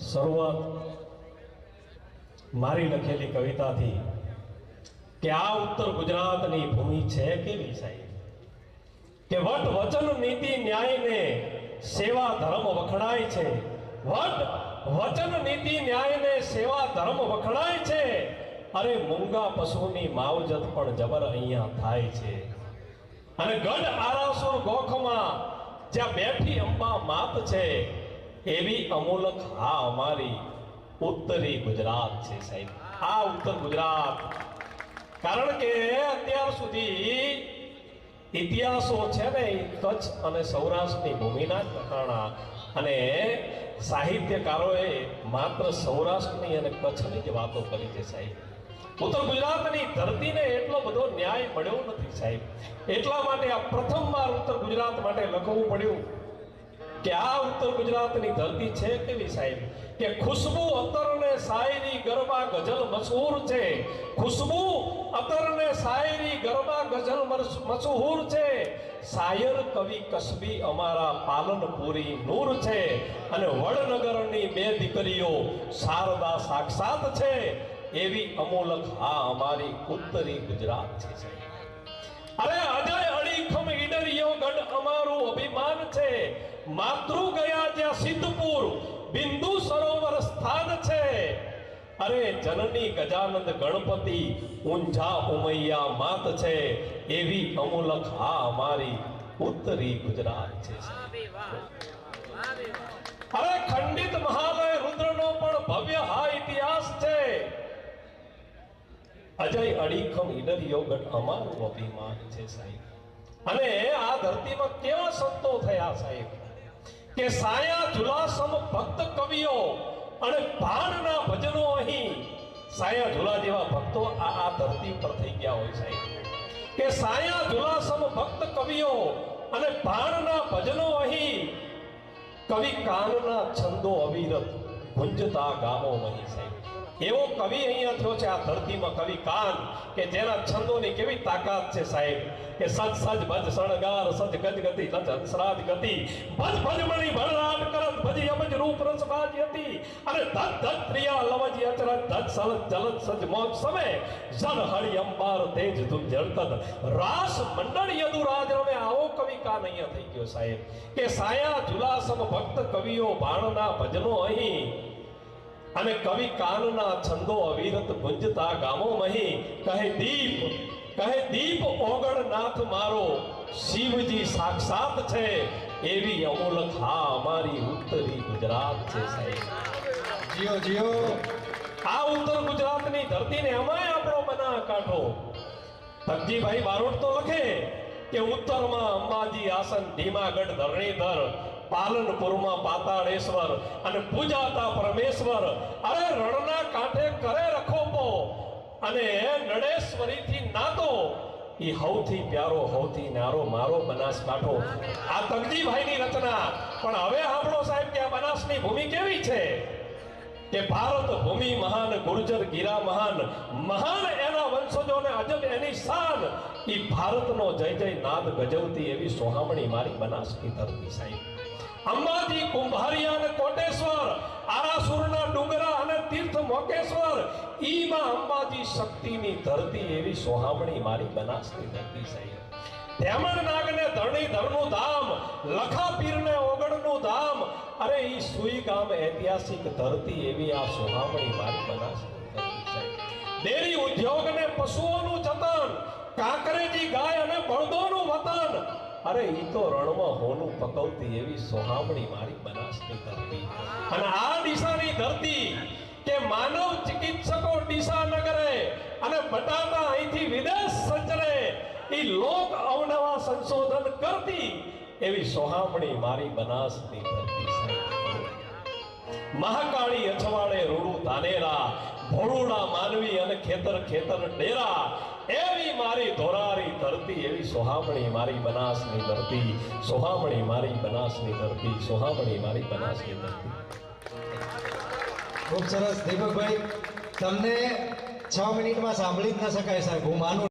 શરૂઆત મારી લખેલી કવિતાથી કે આ ઉત્તર ગુજરાતની ભૂમિ છે કેવી સાહેબ? કે વટ વચન નીતિ ન્યાયને સેવા ધર્મ વખણાય છે? વટ વચન નીતિ ન્યાયને સેવા ધર્મ વખણાય છે? અરે મૂંગા પશુની માવજત પણ જબર અહીંયા થાય છે. અને ગઢ આરાસુર ગોખમાં જ્યાં બેઠી અંબા માત છે એવી અમૂલક હા અમારી ઉત્તરી ગુજરાત છે સાહેબ. આ ઉત્તર ગુજરાત. કારણ કે અત્યાર સુધી ઇતિહાસો છે ને કચ્છ અને સૌરાષ્ટ્રની ભૂમિના લખાણા અને સાહિત્યકારોએ માત્ર સૌરાષ્ટ્રની અને કચ્છની જ વાતો કરી છે સાહેબ. ઉત્તર ગુજરાતની ધરતીને એટલો બધો ન્યાય મળ્યો નથી સાહેબ. એટલા માટે આ પ્રથમવાર ઉત્તર ગુજરાત માટે લખવું પડ્યું. કે આ ઉત્તર ગુજરાતની ધરતી છે કેવી સાહેબ? કે ખુશ્બુ અતર ને શાયરી ગરબા ગઝલ મશહૂર છે. ખુશ્બુ અતર ને શાયરી ગરબા ગઝલ મશહૂર છે. શાયર કવિ કસબી અમારા પાલનપુરી નૂર છે. અને વડનગરની બે દીકરીઓ શારદા સાક્ષાત છે. એવી અમૂલક આ અમારી ઉત્તરી ગુજરાત છે અરે અજય અડીખમ ઈડરિયો ગઢ અમારું અભિમાન છે. માતૃ ગયા જ્યાં સિદ્ધપુર બિંદુ સરોવર સ્થાન છે. અરે જનની ગજાનંદ ગણપતિ ઊંઝા ઉમૈયા માત છે. એવી અમૂલક હા અમારી ઉત્તરી ગુજરાત છે. અરે ખંડિત મહાલય રુદ્રનો પણ ભવ્ય હા ઇતિહાસ છે. અજય અડીખમ ઈડરિયો યોગટ અમારું અભિમાન છે સાહેબ. અને આ ધરતીમાં કેવા સંતો થયા સાહેબ? કે સાયા ઝુલાસમ ભક્ત કવિઓ અને ભાનના ભજનો અહીં સાયા ઝુલા જેવા ભક્તો આ આ ધરતી પર થઈ ગયા હોય સાહેબ કે સાયા ઝુલાસમ ભક્ત કવિઓ અને ભાનના ભજનો અહીં કવિ કાનના છંદો અવિરત ગુંજતા ગામો મહી સાહેબ એવો કવિ અહીંયા થયો છે, આ ધરતીમાં કવિ કાન, કે જેના છંદોની કેવી તાકાત છે સાહેબ, કે સજ સજ ભજ શણગાર, સજ ગજ ગતિ, લજ હંસરાજ ગતિ, ભજ ભજ મણી ભરરાટ કરત ભજી અમજ રૂપ રસ બાજી હતી. અને ધત ધત પ્રિયા લવજ અચરત ધજ સલ જલત સજ મોજ સમે જન હરિ અંબાર તેજ તું જળતદ. રાસ મંડળ યદુરાજ રમે, આવો કવિ કાન અહીંયા થઈ ગયો સાહેબ, કે સાયા જુલાસમ ભક્ત કવિઓ ભાણના ભજનો અહીં અને કવિ કાનના છંદો અવિરત ગુંજતા ગામો મહી. કહે દીપ કહે દીપ ઓગણનાથ મારો. શિવજી સાક્ષાત છે. એવી અમૂલક હા અમારી ઉત્તરી ગુજરાત છે સાહેબ. જીઓ જીઓ. આ ઉત્તર ગુજરાતની ધરતીને અમાય આપણો બના કાઢો. તકજીભાઈ બારોટ તો લખે. કે ઉત્તરમાં અંબાજી આસન ધીમાગઢ, ધરણીધર, પાલનપુરમાં પાતાળેશ્વર અને પૂજાતા પરમેશ્વર. અરે રણના કાંઠે કરે રખોપો અને નડેશ્વરીથી નાતો. એ હૌથી પ્યારો હૌથી નારો, મારો બનાસકાંઠો. આ તકજીભાઈની રચના. પણ હવે આપણો સાહેબ કે આ બનાસની ભૂમિ કેવી છે? કે ભારત ભૂમિ મહાન, ગુર્જર, ગીરા મહાન મહાન એના વંશજોને અજબ એની શાન. ઈ ભારતનો જય જય નાદ ગજવતી એવી સોહામણી મારી બનાસની ધરતી સાહેબ. અંબાજી, કુંભારિયા અને કોટેશ્વર, આરાસુરના ડુંગરા અને તીર્થ મોકેશ્વર, ઈમાં અંબાજી શક્તિની ધરતી એવી સોહામણી મારી બનાસની ધરતી સાહેબ. ધેમણ નાગને ધરણી ધરનું ધામ લખા પીરને ઓગણનું ધામ અરે એ સુઈ ગામ ઐતિહાસિક ધરતી એવી આ સોહામણી મારી બનાસની ડેરી ઉદ્યોગ અને પશુઓનું જતન, કાંકરેજી ગાય અને બળદોનું વતન. અરે ઈ તો રણમાં હોનું પકવતી એવી સોહામણી મારી બનાસની ધરતી. અને આ દિશાની ધરતી કે માનવ ચિકિત્સકો દિશા ન કરે અને બટાટા અહીંથી વિદેશ સંચરે, ઈ લોક અવનવા સંશોધન કરતી એવી સોહામણી મારી બનાસની ધરતી મહાકાળી અછવાડે રૂડું તાનેરા ભોળુડા માનવી અને ખેતર ખેતર ડેરા, એવી મારી ધોરારી ધરતી, એવી સોહામણી મારી બનાસની ધરતી, સોહામણી મારી બનાસની ધરતી, સોહામણી મારી બનાસની ધરતી. ખૂબ સરસ. દીપકભાઈ, તમને છ મિનિટમાં સાંભળી જ ન શકાય સાહેબ. હું માનું